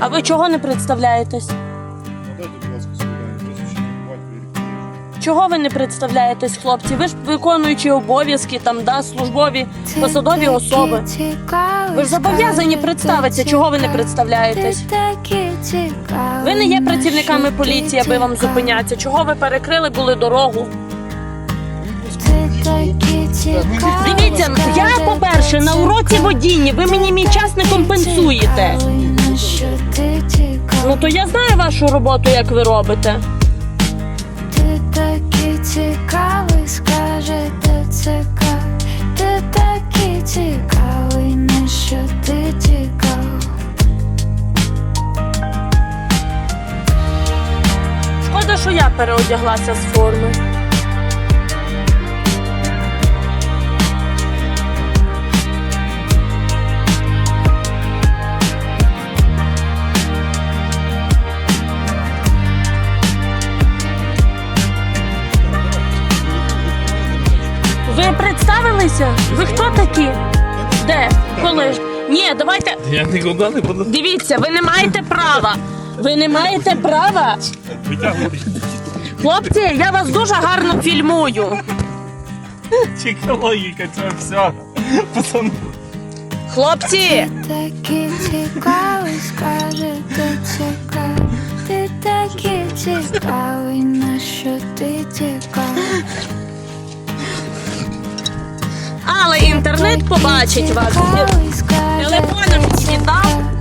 А ви чого не представляєтесь? Надайте, будь ласка, прізвище. Чого ви не представляєтесь, хлопці? Ви ж виконуючі обов'язки, там, да, службові посадові особи. Ви ж зобов'язані представитися, чого ви не представляєтесь? Ви не є працівниками поліції, аби вам зупинятися. Чого ви перекрили були дорогу? Дивіться, я, по-перше, на уроці водіння, ви мені мій час не компенсуєте. Ну то я знаю вашу роботу, як ви робите. Ти такий цікавий, скаже ТЦК Ти такий цікавий, на що ти тікав Шкода, що я переодяглася з форми. Представилися? Ви хто такі? Де? Коли? Ні, давайте. Я нікуди не буду. Дивіться, ви не маєте права. Ви не маєте права. Хлопці, я вас дуже гарно фільмую. Тільки логіка, це все. Пацан. Хлопці, Такий цікавий, але інтернет побачить вас. Телефоном віддав.